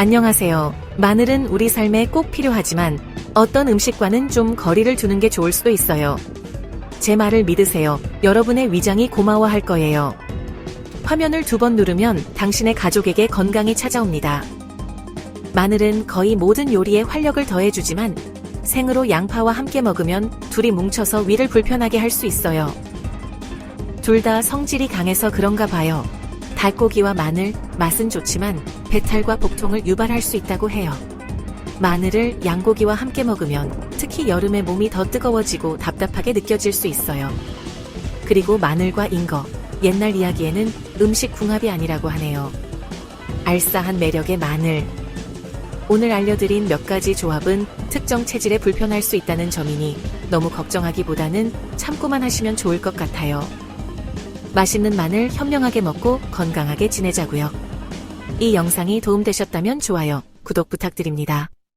안녕하세요. 마늘은 우리 삶에 꼭 필요하지만 어떤 음식과는 좀 거리를 두는 게 좋을 수도 있어요. 제 말을 믿으세요. 여러분의 위장이 고마워할 거예요. 화면을 두 번 누르면 당신의 가족에게 건강이 찾아옵니다. 마늘은 거의 모든 요리에 활력을 더해주지만 생으로 양파와 함께 먹으면 둘이 뭉쳐서 위를 불편하게 할 수 있어요. 둘 다 성질이 강해서 그런가 봐요. 닭고기와 마늘, 맛은 좋지만 배탈과 복통을 유발할 수 있다고 해요. 마늘을 양고기와 함께 먹으면 특히 여름에 몸이 더 뜨거워지고 답답하게 느껴질 수 있어요. 그리고 마늘과 잉거, 옛날 이야기에는 음식 궁합이 아니라고 하네요. 알싸한 매력의 마늘. 오늘 알려드린 몇 가지 조합은 특정 체질에 불편할 수 있다는 점이니 너무 걱정하기보다는 참고만 하시면 좋을 것 같아요. 맛있는 마늘 현명하게 먹고 건강하게 지내자고요. 이 영상이 도움되셨다면 좋아요, 구독 부탁드립니다.